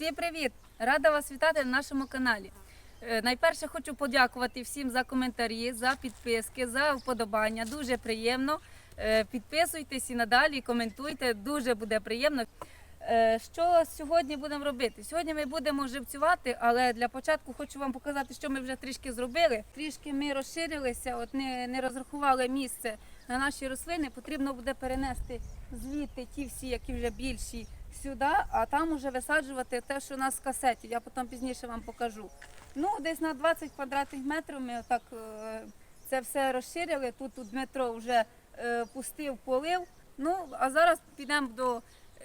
Всім привіт! Рада вас вітати на нашому каналі. Е, Найперше хочу подякувати всім за коментарі, за підписки, за вподобання. Дуже приємно. Е, Підписуйтесь і надалі коментуйте. Дуже буде приємно. Е, Що сьогодні будемо робити? Сьогодні ми будемо живцювати, але для початку хочу вам показати, що ми вже трішки зробили. Трішки ми розширилися, от не, не розрахували місце на наші рослини. Потрібно буде перенести звідти ті всі, які вже більші, сюди, а там уже висаджувати те, що у нас в касеті. Я потім пізніше вам покажу. Ну, десь на 20 квадратних метрів ми отак е, це все розширили. Тут, тут Дмитро вже е, пустив, полив. Ну, а зараз підемо до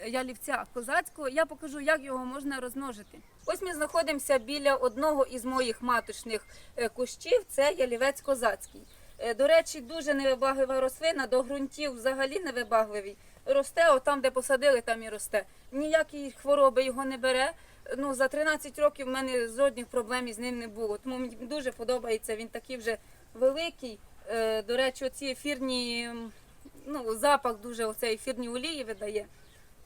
ялівця козацького. Я покажу, як його можна розмножити. Ось ми знаходимося біля одного із моїх маточних е, кущів. Це ялівець козацький. Е, До речі, дуже невибаглива рослина, до ґрунтів взагалі невибагливий. Росте, от там, де посадили, там і росте. Ніякі хвороби його не бере. Ну, за 13 років в мене жодних проблем із ним не було. Тому мені дуже подобається. Він такий вже великий. Е, До речі, оці ефірні, ну, запах дуже оцей ефірні олії видає.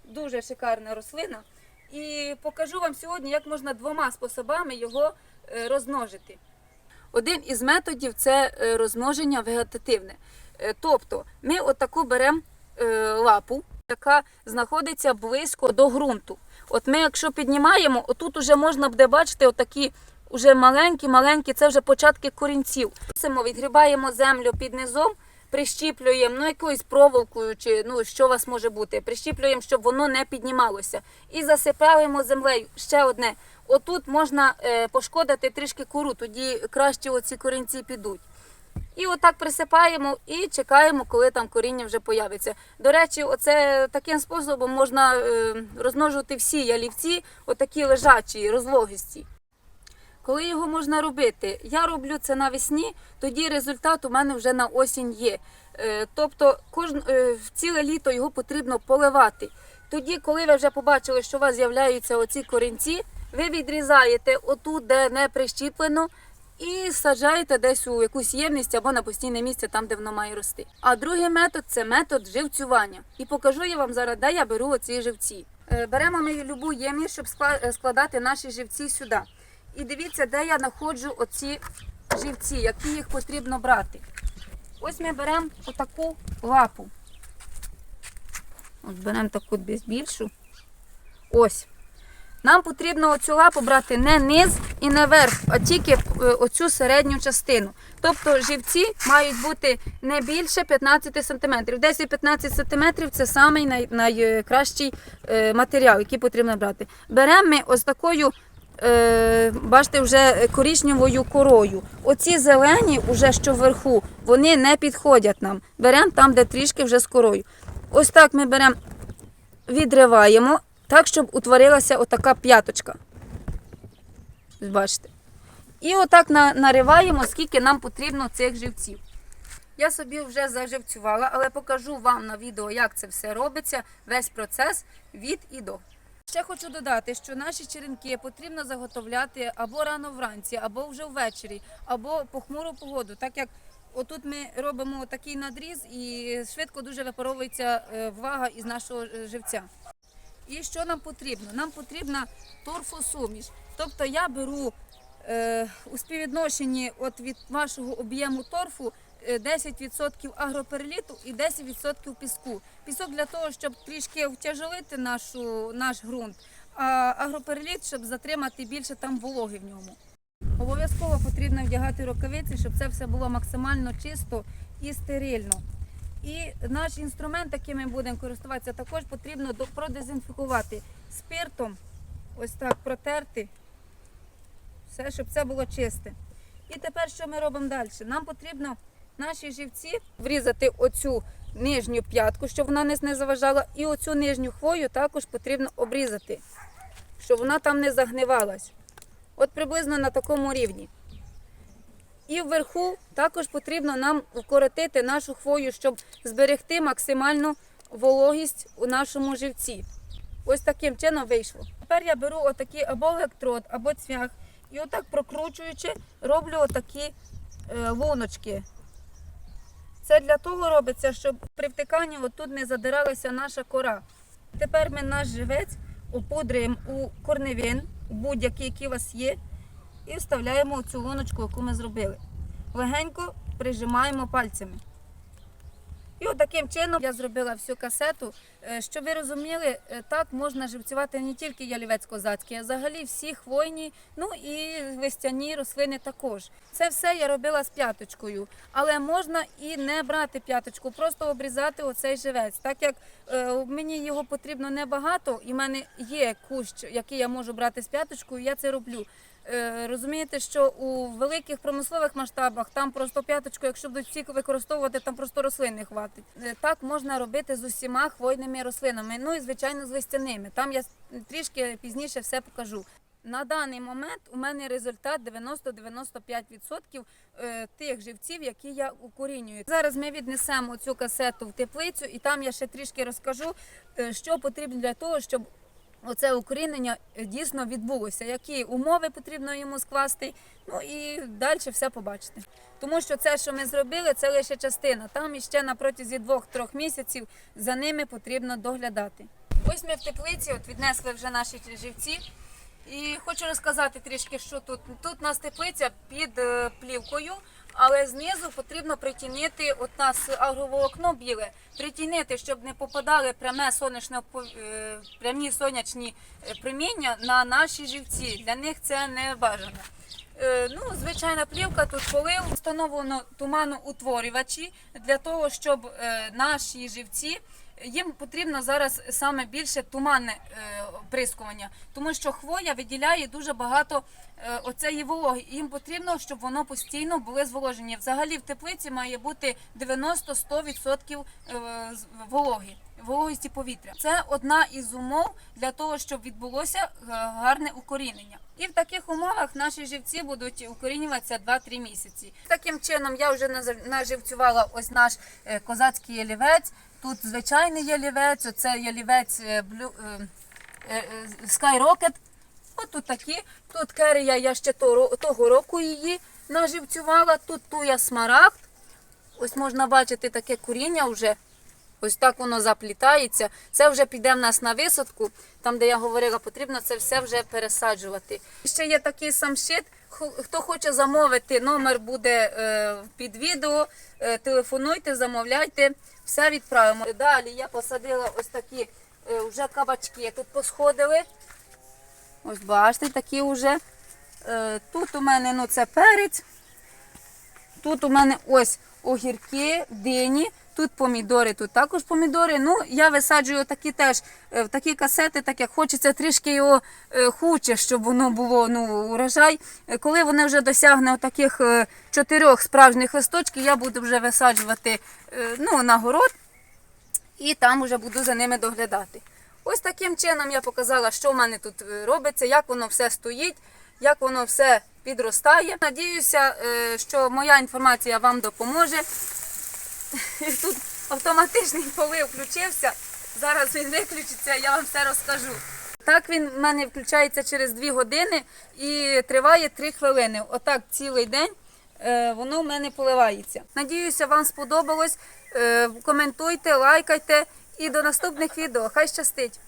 Дуже шикарна рослина. І покажу вам сьогодні, як можна двома способами його е, розмножити. Один із методів це е, розмноження вегетативне. Е, Тобто ми отаку беремо е, лапу, яка знаходиться близько до ґрунту. От ми, якщо піднімаємо, отут уже можна буде бачити отакі уже маленькі-маленькі, це вже початки корінців. Відгрібаємо землю під низом, прищіплюємо ну, якоюсь проволокою, чи ну, що у вас може бути, прищіплюємо, щоб воно не піднімалося. І засипаємо землею. Ще одне. Отут можна е, пошкодити трішки кору, тоді краще оці корінці підуть. І отак присипаємо і чекаємо, коли там коріння вже появиться. До речі, оце таким способом можна е, розмножувати всі ялівці, отакі лежачі, розлогисті. Коли його можна робити? Я роблю це навесні, тоді результат у мене вже на осінь є. Е, Тобто кожн, е, ціле літо його потрібно поливати. Тоді, коли ви вже побачили, що у вас з'являються оці корінці, ви відрізаєте отут, де не прищіплено, і саджаєте десь у якусь ємність або на постійне місце, там, де воно має рости. А другий метод це метод живцювання. І покажу я вам зараз, де я беру оці живці. Е, Беремо ми любу ємність, щоб скла- складати наші живці сюди. І дивіться, де я знаходжу оці живці, які їх потрібно брати. Ось ми беремо отаку лапу. От беремо таку більшу. Ось. Нам потрібно оцю лапу брати не низ і не верх, а тільки е, оцю середню частину. Тобто живці мають бути не більше 15 см. 10-15 см це самий най- найкращий е, матеріал, який потрібно брати. Беремо ми ось такою, бачите, вже коричневою корою. Оці зелені, уже що вверху, вони не підходять нам. Беремо там, де трішки вже з корою. Ось так ми беремо, відриваємо так, щоб утворилася отака п'яточка. Бачите. І отак нариваємо, скільки нам потрібно цих живців. Я собі вже заживцювала, але покажу вам на відео, як це все робиться, весь процес від і до. Ще хочу додати, що наші черенки потрібно заготовляти або рано вранці, або вже ввечері, або похмуру погоду, так як отут ми робимо такий надріз і швидко дуже випаровується е, влага із нашого е, живця. І що нам потрібно? Нам потрібна торфосуміш. Тобто я беру е, у співвідношенні от від вашого об'єму торфу 10% агроперліту і 10% піску. Пісок для того, щоб трішки втяжелити нашу, наш ґрунт, а агроперліт, щоб затримати більше там вологи в ньому. Обов'язково потрібно вдягати рукавиці, щоб це все було максимально чисто і стерильно. І наш інструмент, яким ми будемо користуватися, також потрібно продезінфікувати спиртом, ось так протерти, все, щоб це було чисте. І тепер що ми робимо далі? Нам потрібно наші живці врізати оцю нижню п'ятку, щоб вона не- заважала, і оцю нижню хвою також потрібно обрізати, щоб вона там не загнивалась. От приблизно на такому рівні. І вверху також потрібно нам вкоротити нашу хвою, щоб зберегти максимальну вологість у нашому живці. Ось таким чином вийшло. Тепер я беру отакий або електрод, або цвях, і отак прокручуючи, роблю отакі е, луночки. Це для того робиться, щоб при втиканні отут не задиралася наша кора. Тепер ми наш живець опудрюємо у корневин, будь-який, який у вас є, і вставляємо цю луночку, яку ми зробили. Легенько прижимаємо пальцями. І от таким чином я зробила всю касету. Е, Щоб ви розуміли, е, так можна живцювати не тільки ялівець козацький, а взагалі всі хвойні, ну і листяні рослини також. Це все я робила з п'яточкою, але можна і не брати п'яточку, просто обрізати оцей живець. Так як е, мені його потрібно небагато, і в мене є кущ, який я можу брати з п'яточкою, я це роблю. Е, Розумієте, що у великих промислових масштабах там просто п'яточку, якщо будуть всі використовувати, там просто рослин не хватить. Е, Так можна робити з усіма хвойними рослинами. Ну і звичайно з листяними. Там я трішки пізніше все покажу. На даний момент у мене результат 90-95% е, тих живців, які я укорінюю. Зараз ми віднесемо цю касету в теплицю, і там я ще трішки розкажу, що потрібно для того, щоб оце укорінення е, дійсно відбулося, які умови потрібно йому скласти, ну і далі все побачите. Тому що це, що ми зробили, це лише частина. Там іще на протязі двох-трьох місяців за ними потрібно доглядати. Ось ми в теплиці, от віднесли вже наші живці. І хочу розказати трішки, що тут. Тут у нас теплиця під е, плівкою, але знизу потрібно притінити, от нас агроволокно біле, притінити, щоб не попадали пряме сонячне е, прямі сонячні приміння проміння на наші живці. Для них це не бажано. Е, Ну, звичайна плівка тут полив. Встановлено туманоутворювачі для того, щоб е, наші живці. Їм потрібно зараз саме більше туманне е, оприскування, тому що хвоя виділяє дуже багато е, оцеї вологи. Їм потрібно, щоб воно постійно було зволожені. Взагалі в теплиці має бути 90-100% е, вологи, вологості повітря. Це одна із умов для того, щоб відбулося е, гарне укорінення. І в таких умовах наші живці будуть укорінюватися 2-3 місяці. Таким чином я вже наживцювала ось наш е, козацький ялівець. Тут звичайний ялівець, оце ялівець е, Skyrocket. От тут такі. Тут керія я ще того, року її наживцювала. Тут туя смарагд. Ось можна бачити таке куріння вже. Ось так воно заплітається. Це вже піде в нас на висадку, там, де я говорила, потрібно це все вже пересаджувати. Ще є такий самшит. Хто хоче замовити, номер буде е, під відео. Е, телефонуйте, замовляйте, все відправимо. Далі я посадила ось такі е, вже кабачки. Тут посходили. Ось бачите, такі вже. Тут у мене ну, це перець. Тут у мене ось огірки, дині, тут помідори, тут також помідори. Ну, я висаджую такі теж е, в такі касети, так як хочеться трішки його е, хуче, щоб воно було ну, урожай. Е, Коли вони вже досягне таких чотирьох справжніх листочків, я буду вже висаджувати е, ну, на город і там вже буду за ними доглядати. Ось таким чином я показала, що в мене тут е, робиться, як воно все стоїть, як воно все підростає. Надіюся, е, що моя інформація вам допоможе. Тут автоматичний полив включився. Зараз він виключиться, я вам все розкажу. Так він в мене включається через 2 години і триває 3 хвилини. Отак цілий день е, воно в мене поливається. Надіюся, вам сподобалось. Е, Коментуйте, лайкайте і до наступних відео. Хай щастить!